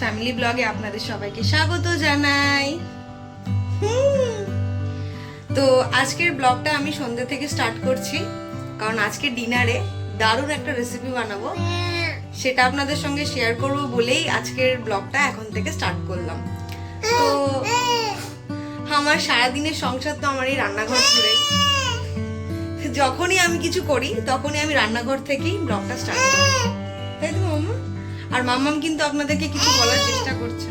Family ব্লগে আপনাদের সবাইকে স্বাগত জানাই। তো আজকের ব্লগটা আমি সন্ধ্যে থেকে স্টার্ট করছি, কারণ আজকে ডিনারে দারুণ একটা রেসিপি বানাবো। সেটা আপনাদের সঙ্গে শেয়ার করব বলেই আজকের ব্লগটা এখন থেকে স্টার্ট করলাম। তো আমার সারাদিনের সংসার তো আমার এই রান্নাঘর জুড়ে যখনই আমি কিছু করি, তখনই আমি রান্নাঘর থেকেই ব্লগটা স্টার্ট করি। তাই তো মাম্মা? আর মাম্মাম কিন্তু আপনাদেরকে কিছু বলার চেষ্টা করছে।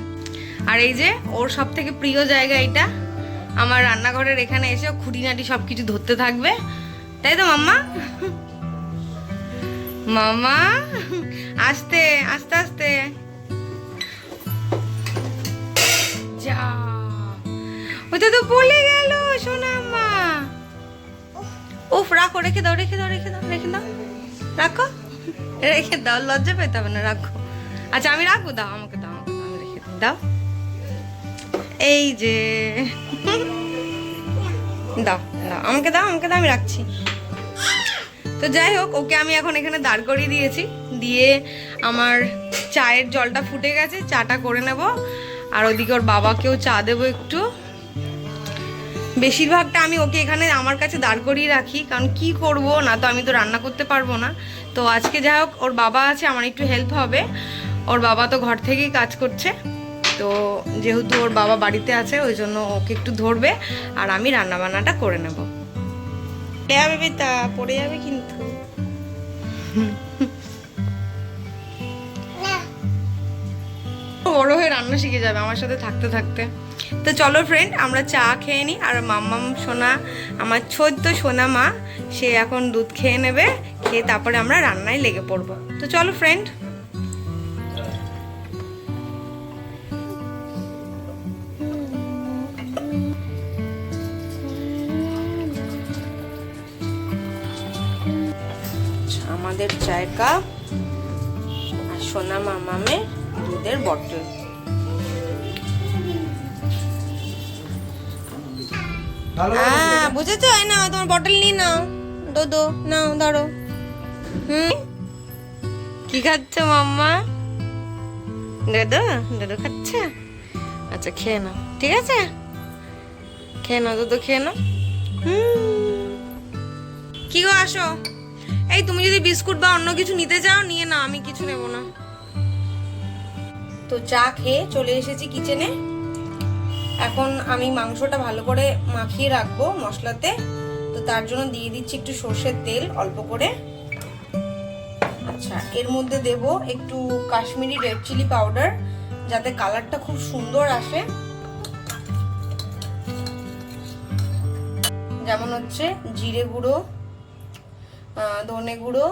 আর এই যে, ওর সব থেকে প্রিয় জায়গা এটা। আমার রান্নাঘরের এখানে এসে খুঁটিনাটি সব কিছু ধরতে থাকবে। তাই তো, মাম্মা? মামা আস্তে আস্তে আস্তে। যা। ওটা তো বলে গেল, সোনা উফ, রাখো, রেখে দাও রেখে দাও রেখে দাও রেখে দাও। রাখো। রেখে দাও, লজ্জা পেতে হবে না, রাখো। আচ্ছা আমি রাখব, দাও, আমাকে দাও আমাকে দাও, আমি রেখে। দাও। এই যে। দাও দাও, আমাকে দাও আমাকে দাও, আমি রাখছি। তো যাই হোক, ওকে আমি এখন এখানে দাঁড় করিয়ে দিয়েছি। দিয়ে আমার চায়ের জলটা ফুটে গেছে, চাটা করে নেব। আর ওদিকে ওর বাবাকেও চা দেবো একটু। বেশিরভাগটা আমি ওকে এখানে আমার কাছে দাঁড় করিয়ে রাখি, কারণ কি করব? না তো আমি তো রান্না করতে পারব না। তো আজকে যাই হোক, ওর বাবা আছে, আমার একটু হেল্প হবে। ওর বাবা তো ঘর থেকেই কাজ করছে তো যেহেতু ওর বাবা বাড়িতে আছে ওই জন্য ওকে একটু ধরবে আর আমি রান্না বান্নাটা করে নেব। পড়ে যাবে বেতা পড়ে যাবে কিন্তু। বড় হয়ে রান্না শিখে যাবে আমার সাথে থাকতে থাকতে। তো চলো ফ্রেন্ড আমরা চা খেয়ে নিই আর মাম্মাম সোনা আমার ছোট্ট সোনা মা সে এখন দুধ খেয়ে নেবে খেয়ে তারপরে আমরা রান্নায় লেগে পড়ব। তো চলো ফ্রেন্ড আমাদের চায়ের কাপ আর সোনা মামামের দুধের বটল। হ্যাঁ বুঝেছ? এই নাও তোমার বটল নিয়ে নাও। দোদো নাও ধরো। হুম? কি খাচ্ছ মাম্মা? দাদা দাদা খাচ্ছে? আচ্ছা খেয়ে নাও। ঠিক আছে? খেয়ে নাও দুধ খেয়ে নাও। হুম। কি গো আসো। এই, তুমি যদি বিস্কুট বা অন্য কিছু নিতে চাও, নিয়ে না আমি কিছু নেব না। তো চা খেয়ে চলে এসেছি কিচেনে। এখন আমি মাংসটা ভালো করে মাখিয়ে রাখব মশলাতে। তো তার জন্য দিয়ে দিচ্ছি একটু সর্ষের তেল, অল্প করে। আচ্ছা এর মধ্যে দেব একটু কাশ্মীরি রেড চিলি পাউডার, যাতে কালারটা খুব সুন্দর আসে। যেমন হচ্ছে জিরে গুঁড়ো ধনে গুঁড়ো,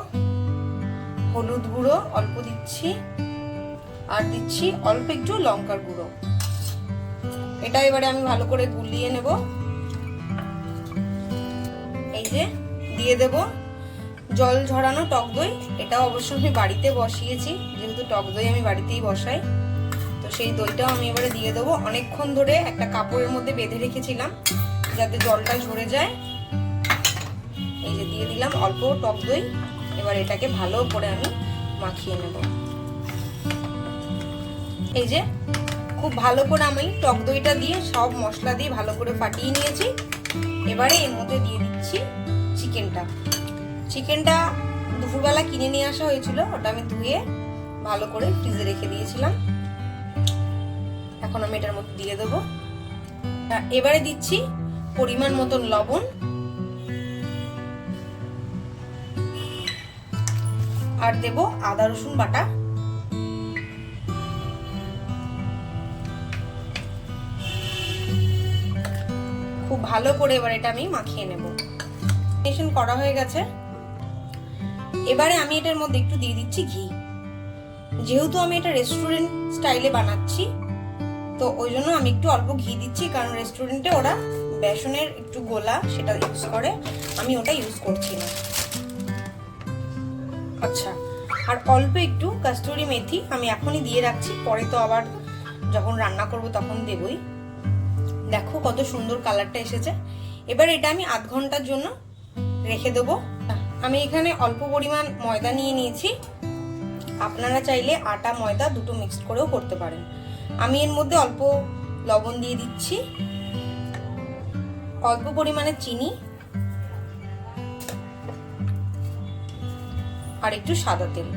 হলুদ গুঁড়ো অল্প দিচ্ছি, আর দিচ্ছি অল্প একটু লঙ্কার গুঁড়ো। এটা এবারে আমি ভালো করে গুলিয়ে নেব। এই যে, দিয়ে দেব। জল ঝরানো টক দই এটা অবশ্য আমি বাড়িতে বসিয়েছি, যেহেতু টক দই আমি বাড়িতেই বসাই। তো সেই দইটাও আমি এবারে দিয়ে দেবো। অনেকক্ষণ ধরে একটা কাপড়ের মধ্যে বেঁধে রেখেছিলাম, যাতে জলটা ঝরে যায়। দিয়ে দিলাম। অল্প টক দই। এবার এটাকে ভালো করে আমি মাখিয়ে নেব। এই যে, খুব ভালো করে আমি টক দইটা দিয়ে সব মশলা দিয়ে ভালো করে ফাটিয়ে নিয়েছি। এবারে এর মধ্যে দিয়ে দিচ্ছি চিকেনটা। চিকেনটা দুপুরবেলা কিনে নিয়ে আসা হয়েছিল। ওটা আমি ধুয়ে ভালো করে ফ্রিজে রেখে দিয়েছিলাম। এখন আমি এটার মধ্যে দিয়ে দেবো। এবারে দিচ্ছি পরিমাণ মতন লবণ। আর দেব আদা, রসুন বাটা। খুব ভালো করে এবার এটা আমি মাখিয়ে নেব। মেশিন করা হয়ে গেছে। এবারে আমি এটার মধ্যে একটু দিয়ে দিচ্ছি ঘি। যেহেতু আমি এটা রেস্টুরেন্ট স্টাইলে বানাচ্ছি, তো ওই জন্য আমি একটু অল্প ঘি দিচ্ছি, কারণ রেস্টুরেন্টে ওরা বেসনের একটু গোলা সেটা ইউজ করে। আমি ওটা ইউজ করছি না। আচ্ছা। আর অল্প একটু কাস্তুরি মেথি আমি এখনই দিয়ে রাখছি, পরে তো আবার যখন রান্না করব তখন দেবই। দেখো কত সুন্দর কালারটা এসেছে। এবার এটা আমি আধ ঘণ্টার জন্য রেখে দেবো। আমি এখানে অল্প পরিমাণ ময়দা নিয়ে নিয়েছি। আপনারা চাইলে আটা, ময়দা দুটো মিক্সড করেও করতে পারেন। আমি এর মধ্যে অল্প লবণ দিয়ে দিচ্ছি। অল্প পরিমাণে চিনি আর একটু সাদা তেল।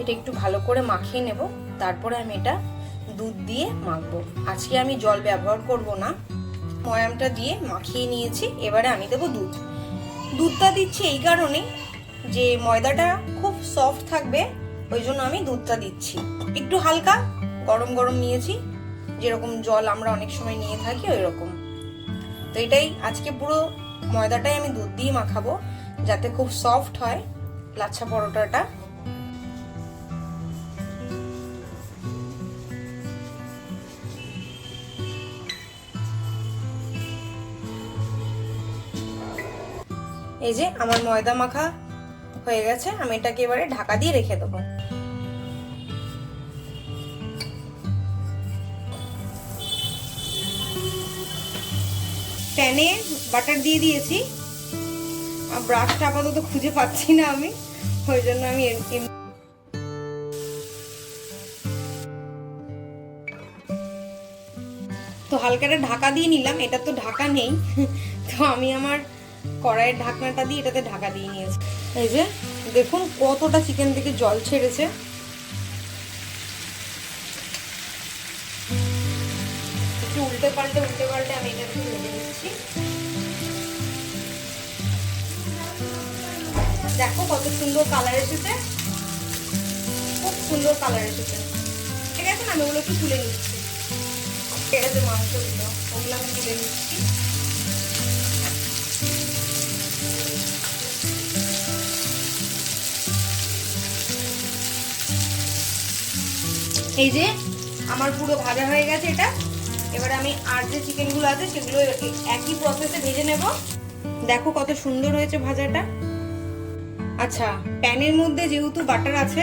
এটা একটু ভালো করে মাখিয়ে নেব, তারপরে আমি এটা দুধ দিয়ে মাখবো। আজকে আমি জল ব্যবহার করব না, ময়ামটা দিয়ে মাখিয়ে নিয়েছি, এবারে আমি দেবো দুধ। দুধটা দিচ্ছি এই কারণে যে ময়দাটা খুব সফট থাকবে, ওই জন্য আমি দুধটা দিচ্ছি। একটু হালকা গরম গরম নিয়েছি, যেরকম জল আমরা অনেক সময় নিয়ে থাকি ওই রকম তো এটাই আজকে পুরো ময়দাটাই আমি দুধ দিয়ে মাখাবো, যাতে খুব সফট হয় লাচ্ছা পরোটাটা। এই যে আমার ময়দা মাখা হয়ে গেছে, আমি এটাকে এবারে ঢাকা দিয়ে রেখে দেবো। প্যানে বাটার দিয়ে দিয়েছি। আর ব্রাশটা আপাতত খুঁজে পাচ্ছি না আমি। ওই জন্য আমি তো হালকাটা ঢাকা দিয়ে নিলাম, এটা তো ঢাকা নেই। তো আমি আমার কড়াইয়ের ঢাকনাটা দিয়ে এটাতে ঢাকা দিয়ে নিয়েছি। এই যে, দেখুন কতটা চিকেন থেকে জল ছেড়েছে। দেখো কত সুন্দর কালার এসেছে। খুব সুন্দর কালার এসেছে। ঠিক আছে না আমি ওগুলো একটু তুলে নিচ্ছি। এটা যে মাংসগুলো ওগুলো আমি তুলে নিচ্ছি। এই যে, আমার পুরো ভাজা হয়ে গেছে এটা। এবার আমি আর যে চিকেনগুলো আছে, সেগুলো একই প্রসেসে ভেজে নেব। দেখো কত সুন্দর হয়েছে ভাজাটা। আচ্ছা প্যানের মধ্যে যেহেতু বাটার আছে,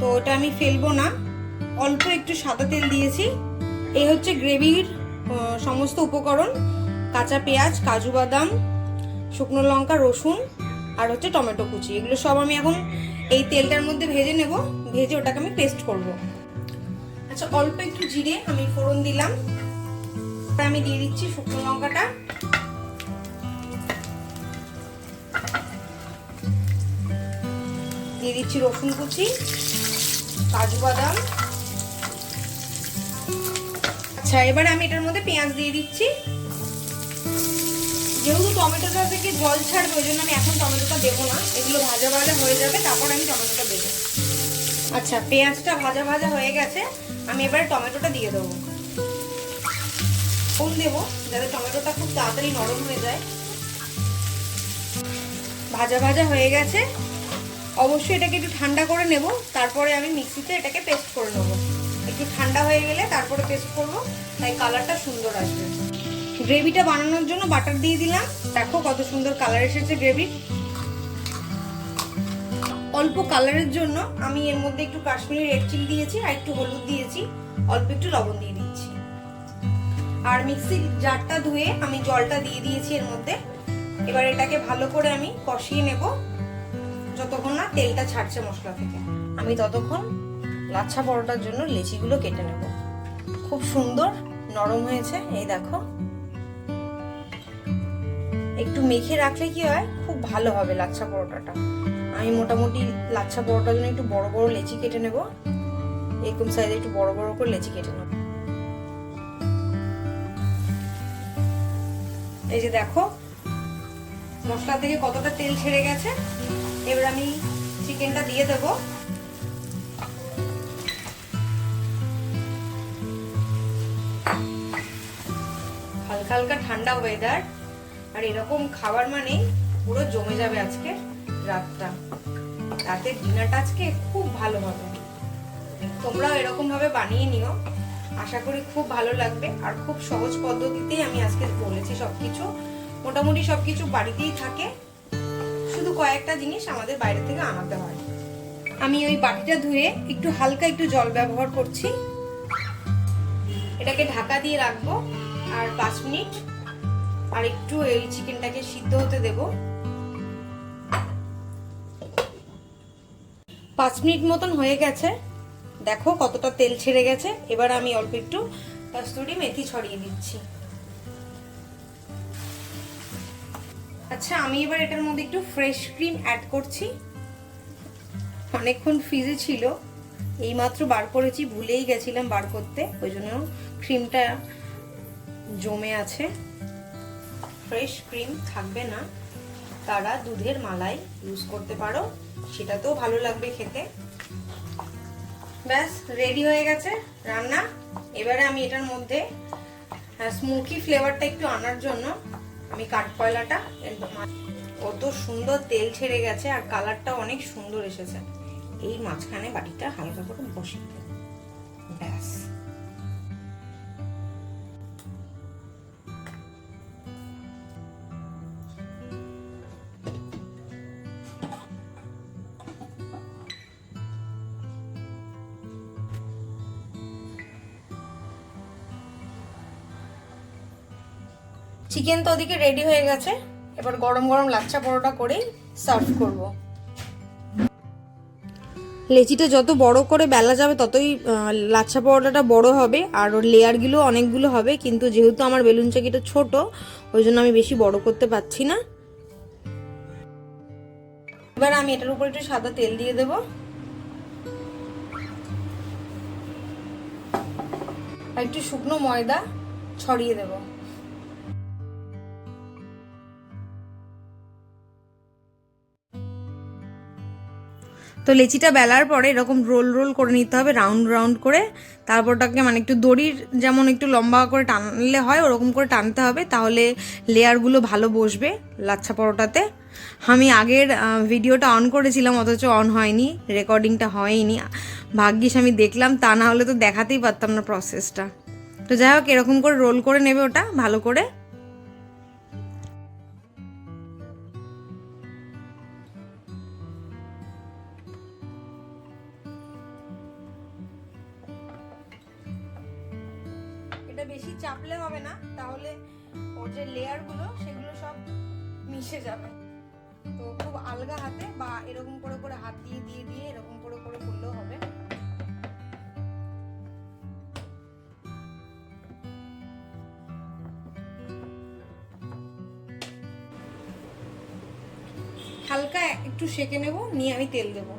তো ওটা আমি ফেলব না। অল্প একটু সাদা তেল দিয়েছি। এই হচ্ছে গ্রেভির সমস্ত উপকরণ। কাঁচা পেঁয়াজ, কাজু বাদাম, শুকনো লঙ্কা, রসুন, আর হচ্ছে টমেটো কুচি। এগুলো সব আমি এখন এই তেলটার মধ্যে ভেজে নেব। ভেজে ওটাকে আমি পেস্ট করব। আচ্ছা অল্প একটু জিরে আমি ফোড়ন দিলাম। আমি দিয়ে দিচ্ছি শুকনো লঙ্কাটা। দিয়ে দিচ্ছি রসুন কুচি, কাজু বাদাম। আচ্ছা এবারে আমি এটার মধ্যে পেঁয়াজ দিয়ে দিচ্ছি। যেহেতু টমেটোটা থেকে জল ছাড়বে, ওই জন্য আমি এখন টমেটোটা দেবো না। এগুলো ভাজা ভাজা হয়ে যাবে, তারপর আমি টমেটোটা দেবো। আচ্ছা পেঁয়াজটা ভাজা ভাজা হয়ে গেছে, আমি এবারে টমেটোটা দিয়ে দেবো। কোন দেবো, যাতে টমেটোটা খুব তাড়াতাড়ি নরম হয়ে যায়। ভাজা ভাজা হয়ে গেছে অবশ্যই এটাকে একটু ঠান্ডা করে নেব। তারপরে আমি মিক্সিতে এটাকে পেস্ট করে নেব। একটু ঠান্ডা হয়ে গেলে তারপরে পেস্ট করব। তাই কালারটা সুন্দর আসবে। গ্রেভিটা বানানোর জন্য বাটার দিয়ে দিলাম। দেখো কত সুন্দর কালার এসেছে গ্রেভির অল্প কালারের জন্য আমি এর মধ্যে একটু কাশ্মীরি রেড চিলি দিয়েছি আর একটু হলুদ দিয়েছি। অল্প একটু লবণ দিয়ে দিচ্ছি। আর মিক্সির জারটা ধুয়ে আমি জলটা দিয়ে দিয়েছি এর মধ্যে। এবার এটাকে ভালো করে আমি কষিয়ে নেব। যতক্ষণ না তেলটা ছাড়ছে মশলা থেকে, আমি ততক্ষণ লাচ্ছা পরোটার জন্য লেচিগুলো কেটে নেব। খুব সুন্দর নরম হয়েছে, এই দেখো। একটু মেখে রাখলে কি হয়, খুব ভালো হবে লাচ্ছা পরোটাটা। আমি মোটামুটি লাচ্ছা পরোটার জন্য একটু বড় বড় লেচি কেটে নেব। এরকম সাইজে একটু বড় বড় করে লেচি কেটে নেব। এই যে দেখো, মশলা থেকে কতটা তেল ছেড়ে গেছে? এবার আমি চিকেনটা দিয়ে দেব। হালকা হালকা ঠান্ডা ওয়েদার আর এরকম খাবার মানে পুরো জমে যাবে আজকে রাতটা। রাতের ডিনারটা আজকে খুব ভালো হবে। তোমরাও এরকম ভাবে বানিয়ে নিও। আশা করি খুব ভালো লাগবে। আর খুব সহজ পদ্ধতিতেই আমি আজকে বলেছি সবকিছু। মোটামুটি সবকিছু বাড়িতেই থাকে। শুধু কয়েকটা জিনিস আমাদের বাইরে থেকে আনাতে হয়। আমি ওই বাটিটা ধুয়ে একটু হালকা একটু জল ব্যবহার করছি। এটাকে ঢাকা দিয়ে রাখব আর পাঁচ মিনিট। আর একটু এই চিকেনটাকে সিদ্ধ হতে দেব। পাঁচ মিনিট মতন হয়ে গেছে। দেখো কতটা তেল ছেড়ে গেছে। এবার আমি অল্প একটু কস্তুরি মেথি ছড়িয়ে দিচ্ছি। আচ্ছা আমি এবার এটার মধ্যে একটু ফ্রেশ ক্রিম অ্যাড করছি। অনেকক্ষণ ফ্রিজে ছিল। এইমাত্র বার করেছি, ভুলেই গেছিলাম বার করতে। ওই জন্য ক্রিমটা জমে আছে। ফ্রেশ ক্রিম থাকবে না। তারা দুধের মালাই ইউজ করতে পারো। সেটাতেও ভালো লাগবে খেতে। ব্যাস রেডি হয়ে গেছে রান্না। এবারে আমি এটার মধ্যে স্মোকি ফ্লেভারটা একটু আনার জন্য আমি কাঠকয়লাটা কত সুন্দর তেল ছেড়ে গেছে আর কালারটা অনেক সুন্দর এসেছে। এই মাঝখানে বাটিটা হালকা করে বসিয়ে ব্যাস। চিকেন তো ওদিকে রেডি হয়ে গেছে। এবার গরম গরম লাচ্চা পরোটা করেই সার্ভ করব। লেচিটা যত বড় করে বেলা যাবে ততই লাচ্ছা পরোটাটা বড় হবে, আর ওর লেয়ারগুলো অনেকগুলো হবে, কিন্তু যেহেতু আমার বেলুন চাকিটা ছোট, ওই জন্য আমি বেশি বড় করতে পারছি না। এবার আমি এটার উপর একটু সাদা তেল দিয়ে দেব। একটু শুকনো ময়দা ছড়িয়ে দেবো। তো লেচিটা বেলার পরে এরকম রোল রোল করে নিতে হবে, রাউন্ড রাউন্ড করে। তারপর ওটাকে মানে একটু দড়ির যেমন একটু লম্বা করে টানলে হয়, ওরকম করে টানতে হবে, তাহলে লেয়ারগুলো ভালো বসবে লাচ্ছা পরোটাতে। আমি আগের ভিডিওটা অন করেছিলাম, অথচ অন হয়নি রেকর্ডিংটা হয়নি। ভাগ্যিস আমি দেখলাম, তা না হলে তো দেখাতেই পারতাম না প্রসেসটা তো যাই হোক, এরকম করে রোল করে নেবে ওটা, ভালো করে। বা এরকম করে করে হাত দিয়ে দিয়ে দিয়ে এরকম করে করে করলেও হবে। হালকা একটু সেকে নেব, নিয়ে আমি তেল দেবো।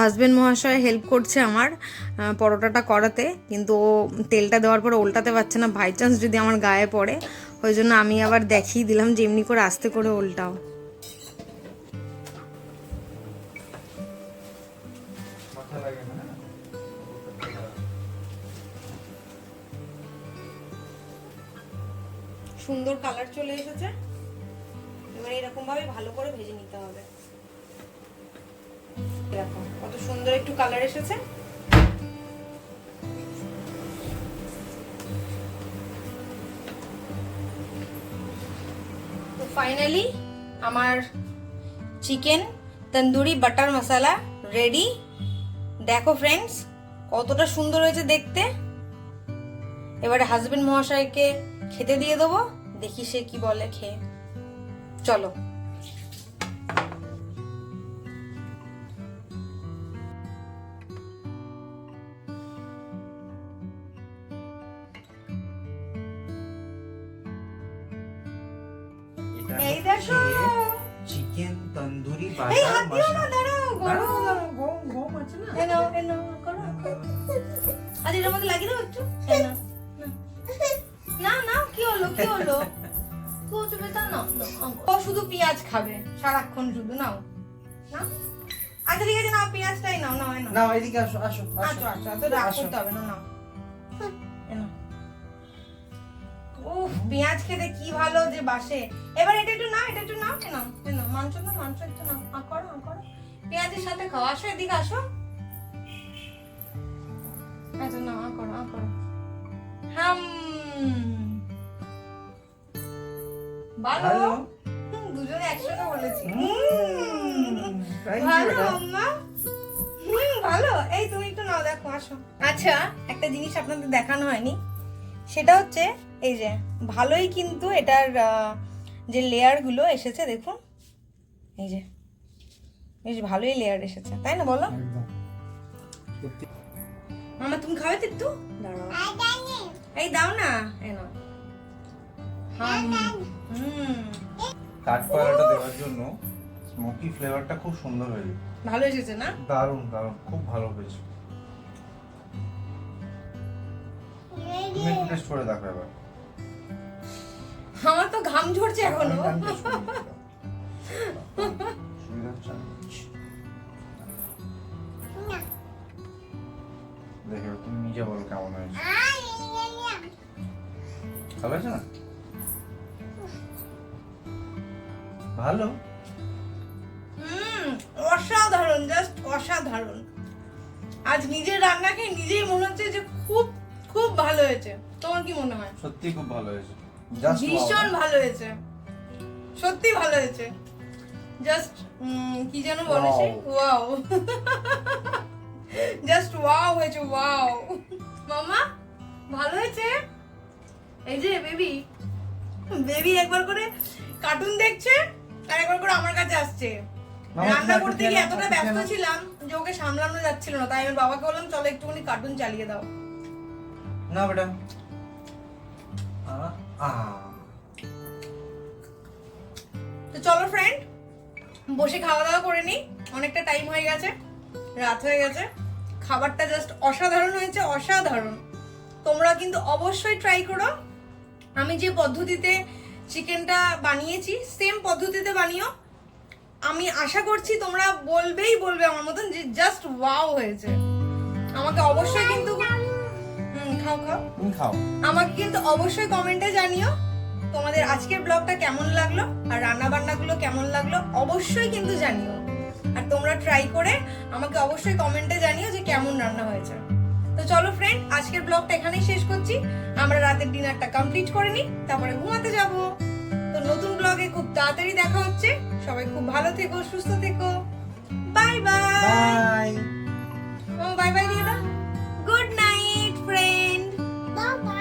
তো হাজবেন্ড মহাশয় হেল্প করছে আমার পরোটাটা করাতে, কিন্তু ও তেলটা দেওয়ার পরে উল্টাতে পারছে না বাই চান্স যদি আমার গায়ে পড়ে, ওই জন্য আমি আবার দেখিয়ে দিলাম যে এমনি করে আস্তে করে না সুন্দর কালার চলে এসেছে। এবার এরকম ভাবে ভালো করে ভেজে নিতে হবে। এরকম। কত সুন্দর একটু কালার এসেছে। তো ফাইনালি আমার chicken tandoori butter masala ready দেখো ফ্রেন্ডস কতটা সুন্দর হয়েছে দেখতে। এবারে হাজবেন্ড মহাশয়কে খেতে দিয়ে দেবো, দেখি সে কি বলে খেয়ে। চলো। না না কি হলো কি হলো? কি হচ্ছে বেটা না ও শুধু পেঁয়াজ খাবে সারাক্ষণ শুধু নাও। না? আচ্ছা ঠিক আছে নাও পেঁয়াজটাই নাও নাও নাও। এদিকে আসো আসো আসো আচ্ছা আচ্ছা তো রাগ করতে হবে না নাও। উফ পেঁয়াজ খেতে কি ভালো যে বাসে। এবার এটা একটু নাও এটা একটু নাও কেন নাও মাংস না মাংস একটু নাও। আ করো আ করো। পেঁয়াজের সাথে খাও আসো এদিকে আসো। আচ্ছা নাও আ করো আ করো। হাম। ভালো? দুজনে একসাথে বলেছি। ভালো আম্মা? ভালো। এই তুমি একটু নাও দেখো আসো। আচ্ছা একটা জিনিস আপনাদের দেখানো হয়নি। সেটা হচ্ছে এই যে ভালোই কিন্তু এটার যে লেয়ারগুলো এসেছে দেখুন। এই যে বেশ ভালোই লেয়ার এসেছে তাই না বলো? সত্যি। মামা তুমি খাবে তো দাঁড়াও। এই দাও না। এই নাও। হুম। দেওয়ার জন্য স্মোকি ফ্লেভারটা খুব সুন্দর হয়েছে ভালো এসেছে না? দারুণ দারুণ। খুব ভালো হয়েছে। তুমি একটু টেস্ট করে দেখো এবার। আমার তো ঘাম ঝরছে এখনও। সুবিধা হচ্ছে না? দেখো তুমি নিজে বলো কেমন হয়েছে। ভালো হয়েছে না? ভালো? অসাধারণ জাস্ট অসাধারণ। আজ নিজের রান্না খেয়ে নিজেই মনে হচ্ছে যে খুব খুব ভালো হয়েছে। তোমার কি মনে হয়? সত্যি খুব ভালো হয়েছে। ভীষণ ভালো হয়েছে। সত্যি ভালো হয়েছে। জাস্ট কি যেন বলে সে? Wow. ওয়াও জাস্ট ওয়াও হয়েছে ওয়াও মামা ভালো হয়েছে? এই যে বেবি বেবি একবার করে কার্টুন দেখছে আর একবার করে আমার কাছে আসছে। রান্না করতে গিয়ে এতটা ব্যস্ত ছিলাম যে ওকে সামলানো যাচ্ছিল না তাই আমি বাবাকে বললাম চলো একটুখানি কার্টুন চালিয়ে দাও। না বেটা। তো চলো ফ্রেন্ড বসে খাওয়া দাওয়া করে নিই অনেকটা টাইম হয়ে গেছে। রাত হয়ে গেছে। খাবারটা জাস্ট অসাধারণ হয়েছে অসাধারণ। তোমরা কিন্তু অবশ্যই ট্রাই করো। আমি যে পদ্ধতিতে চিকেনটা বানিয়েছি সেম পদ্ধতিতে বানিও। আমি আশা করছি তোমরা বলবেই বলবে আমার মতন যে জাস্ট ওয়াও হয়েছে। আমাকে অবশ্যই কিন্তু হুম খাও খাও। খাও। আমাকে কিন্তু অবশ্যই কমেন্টে জানিও তোমাদের আজকের ব্লগটা কেমন লাগল আর রান্না বান্নাগুলো কেমন লাগল অবশ্যই কিন্তু জানিও। আর তোমরা ট্রাই করে আমাকে অবশ্যই কমেন্টে জানিও যে কেমন রান্না হয়েছে। তো চলো ফ্রেন্ড আজকের ব্লগটা এখানেই শেষ করছি। আমরা রাতের ডিনারটা কমপ্লিট করে নিই তারপরে ঘুমাতে যাব। তো নতুন ব্লগে খুব তাড়াতাড়ি দেখা হচ্ছে। সবাই খুব ভালো থেকো সুস্থ থেকো। বাই বাই বাই বাই দিয়ে গুড নাইট ফ্রেন্ড বাই